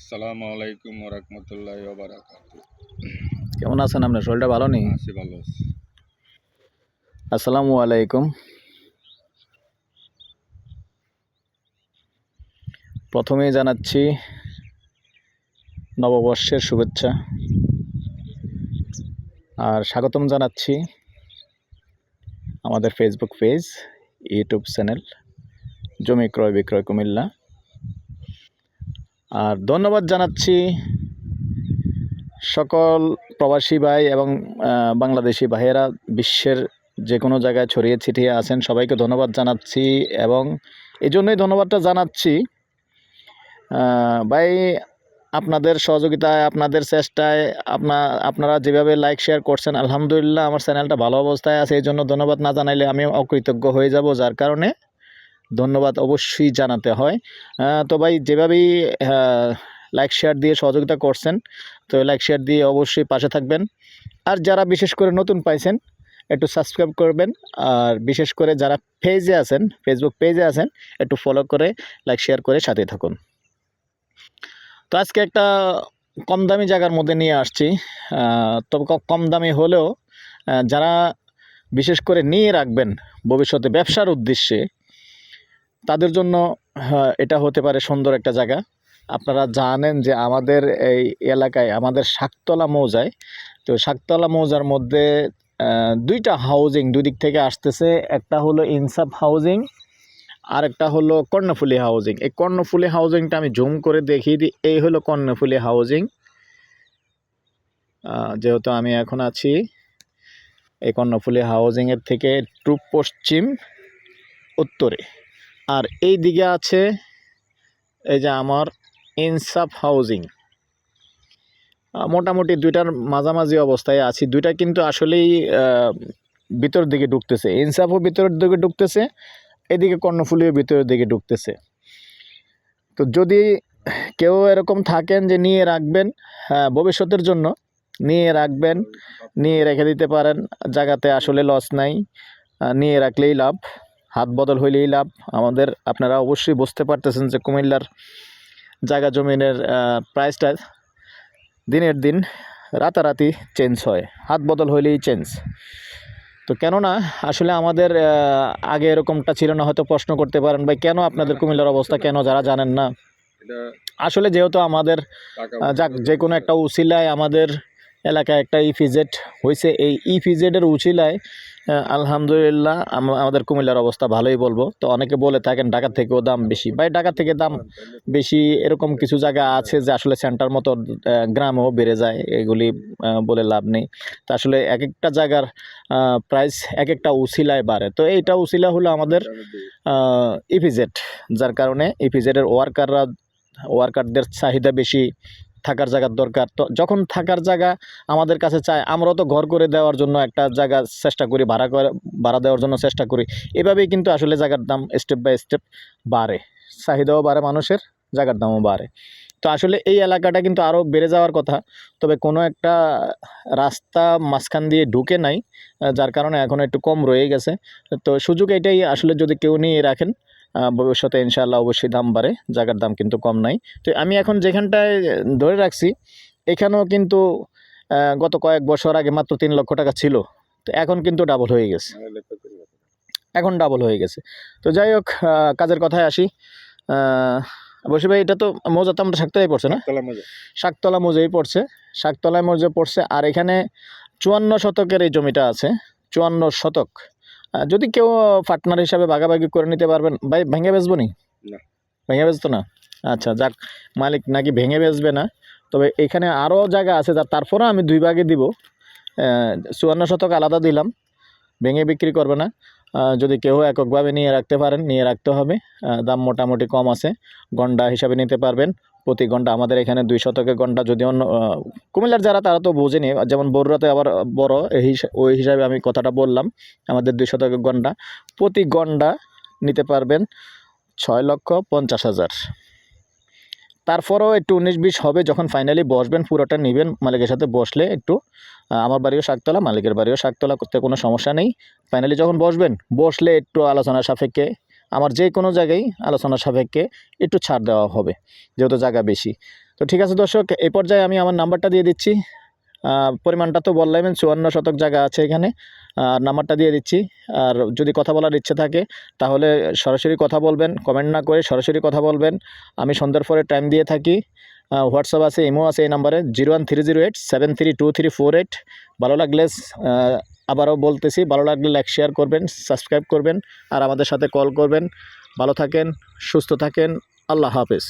আসসালামু আলাইকুম রহমতুল্লাহ কেমন আছেন আপনার শরীরটা ভালো নেই? আছি ভালো আছি। আসসালামু আলাইকুম। প্রথমেই জানাচ্ছি নববর্ষের শুভেচ্ছা। আর স্বাগতম জানাচ্ছি আমাদের ফেসবুক পেজ ইউটিউব চ্যানেল জমি ক্রয় বিক্রয় কুমিল্লা। আর ধন্যবাদ জানাচ্ছি সকল প্রবাসী ভাই এবং বাংলাদেশি ভাইয়েরা, বিশ্বের যে কোনো জায়গায় ছড়িয়ে ছিটিয়ে আছেন, সবাইকে ধন্যবাদ জানাচ্ছি এবং এই জন্যই ধন্যবাদটা জানাচ্ছি। ভাই, আপনাদের সহযোগিতায়, আপনাদের চেষ্টায়, আপনা, আপনারা যেভাবে লাইক শেয়ার করছেন, আলহামদুলিল্লাহ আমার চ্যানেলটা ভালো অবস্থায় আছে এই জন্য ধন্যবাদ না জানাইলে আমি অকৃতজ্ঞ হয়ে যাব, যার কারণে ধন্যবাদ অবশ্যই জানাতে হয়। তো ভাই, যেভাবেই লাইক শেয়ার দিয়ে সহযোগিতা করছেন, তো লাইক শেয়ার দিয়ে অবশ্যই পাশে থাকবেন। আর যারা বিশেষ করে নতুন পাইছেন, একটু সাবস্ক্রাইব করবেন। আর বিশেষ করে যারা পেজে আছেন ফেসবুক পেজে আছেন, একটু ফলো করে লাইক শেয়ার করে সাথে থাকুন। তো আজকে একটা কম দামি জায়গার মধ্যে নিয়ে আসছি। তবে কম দামি হলেও যারা বিশেষ করে নিয়ে রাখবেন ভবিষ্যতে ব্যবসার উদ্দেশ্যে তাদের জন্য আহ, এটা হতে পারে সুন্দর একটা জায়গা। আপনারা জানেন যে আমাদের এই এলাকায় আমাদের শাকতলা মৌজায় তো শাকতলা মৌজার মধ্যে দুইটা হাউজিং দুই দিক থেকে আসতেছে। একটা হলো ইনসাফ হাউজিং আর একটা হলো কর্ণফুলি হাউজিং এই কর্ণফুলি হাউজিংটা আমি জুম করে দেখিয়ে দিই। এই হলো কর্ণফুলি হাউজিং যেহেতু আমি এখন আছি এই কর্ণফুলি হাউজিংয়ের থেকে একটু পশ্চিম উত্তরে। আর এই দিকে আছে এই যে আমার ইনসাফ হাউজিং। মোটামুটি দুইটার মাঝামাঝি অবস্থায় আছি। দুইটা কিন্তু আসলেই ভিতর দিকে ঢুকতেছে। ইনসাফও ভিতরের দিকে ঢুকতেছে, এদিকে কর্ণফুলিও ভিতরের দিকে ঢুকতেছে। তো যদি কেউ এরকম থাকেন যে নিয়ে রাখবেন হ্যাঁ ভবিষ্যতের জন্য নিয়ে রাখবেন, নিয়ে রেখে দিতে পারেন, জায়গাতে আসলে লস নাই নিয়ে রাখলেই লাভ। হাত বদল হইলেই লাভ। আমাদের আপনারা অবশ্যই বুঝতে পারতেছেন যে কুমিল্লার জায়গা জমিনের প্রাইসটা দিনের দিন রাতারাতি চেঞ্জ হয়। হাত বদল হইলেই চেঞ্জ তো কেননা আসলে আমাদের আগে এরকমটা ছিল না হয়তো প্রশ্ন করতে পারেন ভাই কেন আপনাদের কুমিল্লার অবস্থা কেন যারা জানেন না? আসলে যেহেতু আমাদের যাক যে কোনো একটা উচিলায় আমাদের এলাকায় একটা ইফিজেড হয়েছে এই ইফিজেডের উচিলায় আহ, আলহামদুলিল্লাহ আম- আমাদের কুমিল্লার অবস্থা ভালোই বলব। তো অনেকে বলে থাকেন ঢাকা থেকেও দাম বেশি। ভাই ঢাকা থেকে দাম বেশি এরকম কিছু জায়গা আছে যে আসলে সেন্টার মতো গ্রামেও বেড়ে যায়, এগুলি বলে লাভ নেই। তো আসলে এক একটা জায়গার প্রাইস এক একটা উচিলায় বাড়ে। তো এইটা উচিলা হলো আমাদের ইপিজেড যার কারণে ইপিজেডের ওয়ার্কাররা ওয়ার্কারদের চাহিদা বেশি থাকার জায়গার দরকার। তো যখন থাকার জায়গা আমাদের কাছে চায়, আমরাও তো ঘর করে দেওয়ার জন্য একটা জায়গা চেষ্টা করি, ভাড়া করে, ভাড়া দেওয়ার জন্য চেষ্টা করি। এভাবেই কিন্তু আসলে জায়গার দাম স্টেপ বাই স্টেপ বাড়ে। চাহিদাও বাড়ে মানুষের, জায়গার দামও বাড়ে। তো আসলে এই এলাকাটা কিন্তু আরও বেড়ে যাওয়ার কথা। তবে কোনো একটা রাস্তা মাঝখান দিয়ে ঢুকে নাই যার কারণে এখন একটু কম রয়ে গেছে। তো সুযোগ এটাই আসলে যদি কেউ নিয়ে রাখেন ভবিষ্যতে ইনশাআল্লাহ অবশ্যই দাম বাড়ে জায়গার দাম কিন্তু কম নাই। তো আমি এখন যেখানটায় ধরে রাখছি এখানেও কিন্তু গত কয়েক বছর আগে মাত্র তিন লক্ষ টাকা ছিল। তো এখন কিন্তু ডাবল হয়ে গেছে। এখন ডাবল হয়ে গেছে। তো যাই হোক কাজের কথায় আসি। অবশ্যই ভাই এটা তো মৌজা তো আমরা শাকতলায় পড়ছে না? শাকতলা মৌজাই পড়ছে। শাকতলায় মৌজা পড়ছে আর এখানে চুয়ান্ন শতকের এই জমিটা আছে চুয়ান্ন শতক। যদি কেউ পার্টনার হিসাবে ভাগাভাগি করে নিতে পারবেন ভাই ভেঙে বেচবো নি। ভেঙে বেচতো না? আচ্ছা যাক মালিক নাকি ভেঙে বেচবে না। তবে এখানে আরও জায়গা আছে যা তারপরে আমি দুই ভাগে দিব। চুয়ান্ন শতক আলাদা দিলাম ভেঙে বিক্রি করবে না। যদি কেউ এককভাবে নিয়ে রাখতে পারেন, নিয়ে রাখতে হবে। দাম মোটামুটি কম আছে। গন্ডা হিসাবে নিতে পারবেন। প্রতি ঘণ্টা আমাদের এখানে দুই শতকে ঘণ্টা। যদি অন্য কুমিল্লার যারা, তারা তো বোঝেনি। যেমন বড়ুরাতে আবার বড় ওই হিসাবে আমি কথাটা বললাম। আমাদের দুই শতকের ঘণ্টা। প্রতি ঘণ্টা নিতে পারবেন ছয় লক্ষ পঞ্চাশ হাজার। তারপরেও একটু উনিশ বিশ হবে যখন ফাইনালি বসবেন, পুরোটা নেবেন, মালিকের সাথে বসলে একটু আমার বাড়িও শাকতলা, মালিকের বাড়িও শাকতলা করতে কোনো সমস্যা নেই। ফাইনালি যখন বসবেন, বসলে একটু আলোচনা সাপেক্ষে, আমার যে কোনো জায়গায় আলোচনা সাপেক্ষে একটু ছাড় দেওয়া হবে, যেহেতু জায়গা বেশি। তো ঠিক আছে দর্শক এই পর্যায়ে আমি আমার নাম্বারটা দিয়ে দিচ্ছি। পরিমাণটা তো বললাম চুয়ান্ন শতক জায়গা আছে এখানে। আর নাম্বারটা দিয়ে দিচ্ছি। আর যদি কথা বলার ইচ্ছে থাকে, তাহলে সরাসরি কথা বলবেন কমেন্ট না করে সরাসরি কথা বলবেন। আমি সন্ধ্যার পরে টাইম দিয়ে থাকি। হোয়াটসঅ্যাপ আছে ইমো আছে এই নাম্বারে zero one three zero eight seven three two three four eight ভালো লাগলে আবারও বলতেছি, ভালো লাগলে লাইক শেয়ার করবেন সাবস্ক্রাইব করবেন। আর আমাদের সাথে কল করবেন। ভালো থাকেন, সুস্থ থাকেন। আল্লাহ হাফেজ।